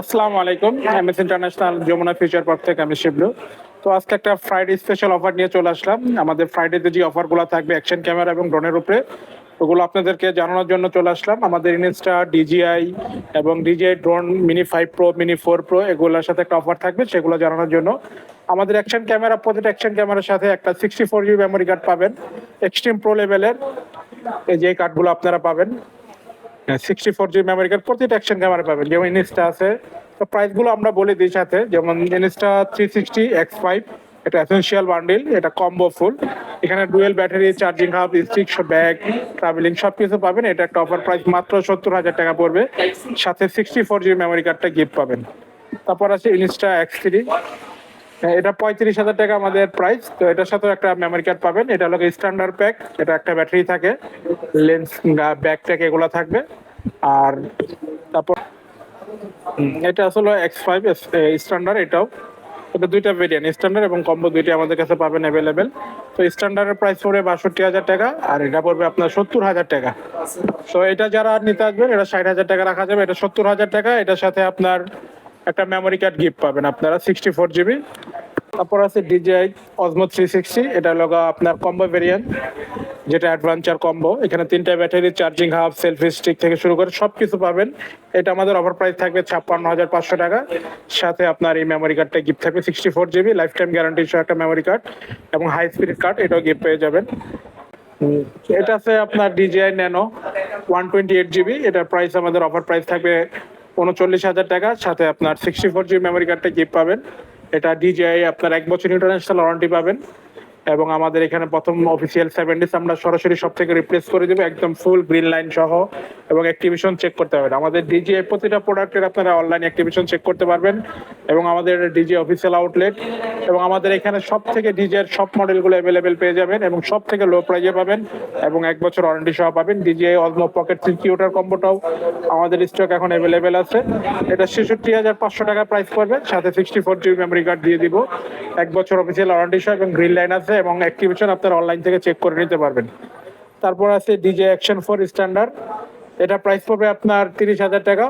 আসসালামু আলাইকুম MS international Jamuna future park থেকে আমি শিবলু। তো আজকে একটা ফ্রাইডে স্পেশাল অফার নিয়ে চলে আসলাম। আমাদের ফ্রাইডেতে যে অফারগুলো থাকবে অ্যাকশন ক্যামেরা এবং ড্রোনের উপরে, ওগুলো আপনাদেরকে জানানোর জন্য চলে আসলাম। আমাদের ইনস্টা ডিজিআই এবং DJI drone mini five pro mini four pro এগুলোর সাথে একটা অফার থাকবে, সেগুলো জানানোর জন্য। আমাদের অ্যাকশন ক্যামেরা প্রতিটা অ্যাকশন ক্যামেরার সাথে একটা sixty four GB memory card পাবেন। এক্সট্রিম প্রো লেভেলের এই যে কার্ডগুলো আপনারা পাবেন। Sixty four G memory card প্রতিটা অ্যাকশন ক্যামেরা পাবেন। যেমন ইনস্টা আছে, তো প্রাইসগুলো আমরা বলে দিই সাথে। যেমন Insta three sixty X five এটা এসেন্সিয়াল বান্ডিল এটা কম্বো ফুল এখানে dual battery charging hub stick bag travelling সব কিছু পাবেন। এটা একটা অফার প্রাইস মাত্র সত্তর হাজার টাকা পড়বে। সাথে সিক্সটি ফোর জি মেমোরি কার্ডটা গিফট পাবেন। তারপর আছে ইনস্টা এক্স থ্রি এটা পঁয়ত্রিশ হাজার টাকা আমাদের প্রাইস তো এটার সাথেও একটা মেমোরি কার্ড পাবেন। এটা হলো স্ট্যান্ডার্ড প্যাক এটা একটা ব্যাটারি থাকে। লেন্স ব্যাক ট্যাক এগুলো থাকবে। আর তারপর এটা আসলে এক্স ফাইভ স্ট্যান্ডার্ড এটাও। এটা দুইটা ভেরিয়েন্ট স্ট্যান্ডার্ড এবং কম্বো দুইটা আমাদের কাছে পাবেন অ্যাভেলেবেল তো স্ট্যান্ডার্ডের প্রাইস পড়বে বাষট্টি হাজার টাকা, আর এটা পড়বে আপনার সত্তর হাজার টাকা। তো এটা যারা নিতে আসবেন, এটা ষাট হাজার টাকা রাখা যাবে। এটা সত্তর হাজার টাকা। এটার সাথে আপনার একটা মেমোরি কার্ড গিফট পাবেন আপনারা সিক্সটি ফোর জিবি তারপর আছে ডিজিআই অজমো থ্রি সিক্সটি এটা হলো গা আপনার কম্বো ভেরিয়েন্ট যেটা অ্যাডভেঞ্চার কম্বো এখানে তিনটা battery charging hub selfie stick থেকে শুরু করে সব কিছু পাবেন। এটা আমাদের অফার প্রাইস থাকবে ছাপ্পান্ন হাজার পাঁচশো টাকা। সাথে আপনার এই মেমোরি কার্ডটা গিফট থাকবে sixty four GB lifetime guarantee সহ একটা মেমোরি কার্ড এবং হাই স্পিড কার্ড এটাও গিফট পেয়ে যাবেন। এটা আছে আপনার DJI nano one twenty eight GB এটার প্রাইস আমাদের অফার প্রাইস থাকবে উনচল্লিশ হাজার টাকা, সাথে আপনার সিক্সটি ফোর জিবি মেমোরি কার্ডটা গিফট পাবেন। এটা ডিজিআই আপনার এক বছর ইন্টারন্যাশনাল ওয়ারেন্টি পাবেন। এবং আমাদের এখানে প্রথম অফিসিয়াল সেভেন আমরা সরাসরি সব থেকে রিপ্লেস করে দেবো, একদম ফুল গ্রিন লাইন সহ। এবং অ্যাক্টিভেশন চেক করতে পারবেন আমাদের ডিজিআই প্রতিটা প্রোডাক্টের আপনারা অনলাইন অ্যাক্টিভেশন চেক করতে পারবেন। এবং আমাদের ডিজে অফিসিয়াল আউটলেট এবং আমাদের এখানে সব থেকে ডিজিআর সব মডেলগুলো অ্যাভেলেবেল পেয়ে যাবেন এবং সব থেকে লো প্রাইজে পাবেন এবং এক বছর ওয়ারেন্টি সহ পাবেন। ডিজে অজমো পকেট সিকিউটার কম্বোটাও আমাদের স্টক এখন অ্যাভেলেবেল আছে। এটা ছেষট্টি হাজার পাঁচশো টাকা প্রাইস পড়বে, সাথে sixty four GB memory card দিয়ে দিব। এক বছর অফিসিয়াল ওয়ারেন্টি সহ এবং গ্রিন লাইন আছে এবং অ্যাক্টিভেশন আপনারা অনলাইন থেকে চেক করে নিতে পারবেন। তারপর আছে ডিজে অ্যাকশন ফোর স্ট্যান্ডার্ড এটা প্রাইস পড়বে আপনার তিরিশ হাজার টাকা।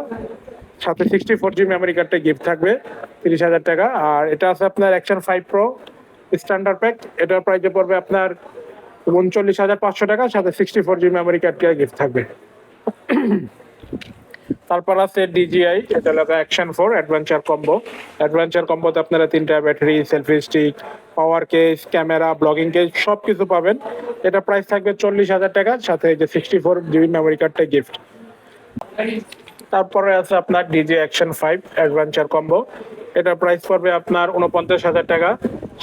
সাথে সিক্সটি ফোর জি মেমোরি কার্ডটা গিফট থাকবে, তিরিশ হাজার টাকা। আর এটা আছে আপনার action five pro standard pack এটার প্রাইসে পড়বে আপনার উনচল্লিশ হাজার পাঁচশো টাকা, সাথে সিক্সটি ফোর জি মেমোরি কার্ডটা গিফট থাকবে। তারপর আছে ডিজিআই এটা হলো action four adventure combo adventure কম্বোতে আপনারা তিনটা battery selfie stick power case camera blogging case সব কিছু পাবেন। এটা প্রাইস থাকবে চল্লিশ হাজার টাকা, সাথে যে সিক্সটি ফোর জিবি মেমোরি কার্ডটা গিফট তারপরে আছে আপনার DJI action five adventure combo এটার প্রাইস পড়বে আপনার উনপঞ্চাশ হাজার টাকা।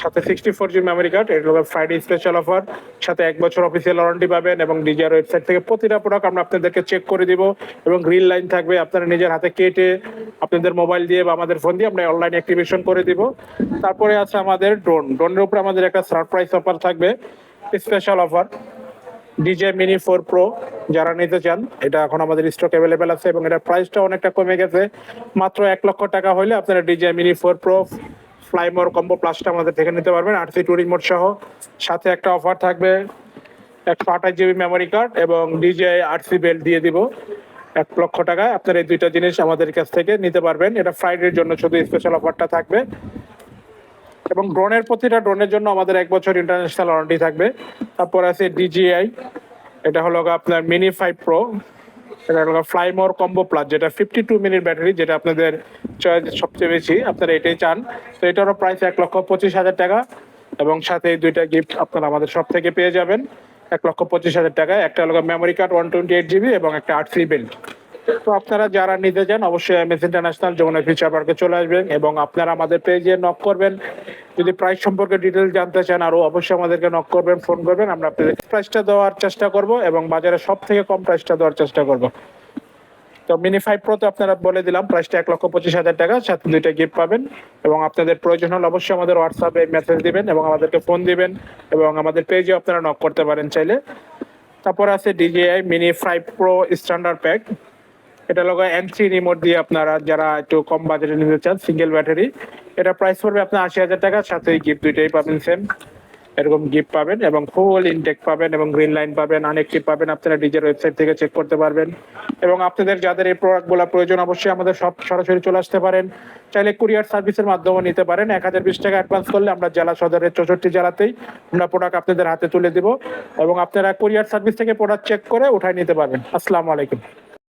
সাথে sixty four G memory card এটা হলো ফ্রাইডে স্পেশাল অফার সাথে এক বছর অফিসিয়াল ওয়ারেন্টি পাবেন এবং ডিজিআর ওয়েবসাইট থেকে প্রতিটা প্রোডাক্ট আমরা আপনাদেরকে চেক করে দিব এবং গ্রিন লাইন থাকবে আপনারা নিজের হাতে কেটে আপনাদের মোবাইল দিয়ে বা আমাদের ফোন দিয়ে আমরা অনলাইন অ্যাক্টিভেশন করে দিব। তারপরে আছে আমাদের ড্রোন ড্রোনের উপরে আমাদের একটা সারপ্রাইজ অফার থাকবে special offer DJI mini four pro যারা নিতে চান, এটা এখন আমাদের স্টক অ্যাভেলেবেল আছে এবং এটার প্রাইসটা অনেকটা কমে গেছে। মাত্র এক লক্ষ টাকা হলে আপনারা DJI mini four pro, fly more combo প্লাসটা আমাদের থেকে নিতে পারবেন আরসি টু রিমোট সহ। সাথে একটা অফার থাকবে একশো আঠাশ জিবি মেমোরি কার্ড এবং ডিজে আরসি বেল্ট দিয়ে দিব। এক লক্ষ টাকায় আপনার এই দুইটা জিনিস আমাদের কাছ থেকে নিতে পারবেন। এটা ফ্রাইডের জন্য শুধু স্পেশাল অফারটা থাকবে। এবং ড্রোনের প্রতিটা ড্রোনের জন্য আমাদের এক বছর ইন্টারন্যাশনাল ওয়ারেন্টি থাকবে। তারপর আছে ডিজিআই এটা হলো আপনার মিনি ফাইভ প্রো এটা হলো ফ্লাইমোর কম্বো প্লাস যেটা ফিফটি টু মিনিট ব্যাটারি যেটা আপনাদের চয়েস সবচেয়ে বেশি, আপনারা এটাই চান। তো এটারও প্রাইস এক লক্ষ পঁচিশ হাজার টাকা এবং সাথে এই দুইটা গিফট আপনারা আমাদের সব থেকে পেয়ে যাবেন। এক লক্ষ পঁচিশ হাজার টাকা একটা হলো memory card one twenty eight GB এবং একটা আট থ্রি বেল্ট তো আপনারা যারা নিতে চান, অবশ্যই M S international Jamuna future পার্কে চলে আসবেন এবং আপনারা আমাদের পেজে নক করবেন। যদি প্রাইস সম্পর্কে ডিটেল জানতে চান, আরও অবশ্যই আমাদেরকে নক করবেন ফোন করবেন। আমরা আপনাদের প্রাইসটা দেওয়ার চেষ্টা করব এবং বাজারে সব থেকে কম প্রাইসটা দেওয়ার চেষ্টা করব। তো মিনি ফাইভ প্রো তো আপনারা বলে দিলাম প্রাইসটা এক লক্ষ পঁচিশ হাজার টাকা, সাথে দুইটা গিফট পাবেন এবং আপনাদের প্রয়োজন হলে অবশ্যই আমাদের হোয়াটসঅ্যাপে মেসেজ দিবেন এবং আমাদেরকে ফোন দিবেন এবং আমাদের পেজে আপনারা নক করতে পারেন চাইলে। তারপর আছে DJI mini five pro standard pack এটা লগো এন থ্রি রিমোট দিয়ে আপনারা যারা একটু কম বাজেটে নিতে চান সিঙ্গেল ব্যাটারি এটা প্রাইস পড়বে আপনার আশি হাজার টাকা সাথে গিফট দুইটাই পাবেন সেম এরকম গিফট পাবেন এবং ফুল ইনটেক পাবেন এবং গ্রিন লাইন পাবেন অনেকটি পাবেন, আপনারা ডিজের ওয়েবসাইট থেকে চেক করতে পারবেন। এবং আপনাদের যাদের এই প্রোডাক্টগুলো প্রয়োজন, অবশ্যই আমাদের সব সরাসরি চলে আসতে পারেন। চাইলে কুরিয়ার সার্ভিসের মাধ্যমে নিতে পারেন। এক হাজার বিশ টাকা অ্যাডভান্স করলে আমরা জেলা সদরের চৌষট্টি জেলাতেই আমরা প্রোডাক্ট আপনাদের হাতে তুলে দিব। এবং আপনারা কুরিয়ার সার্ভিস থেকে প্রোডাক্ট চেক করে উঠায় নিতে পারবেন। আসসালামু আলাইকুম।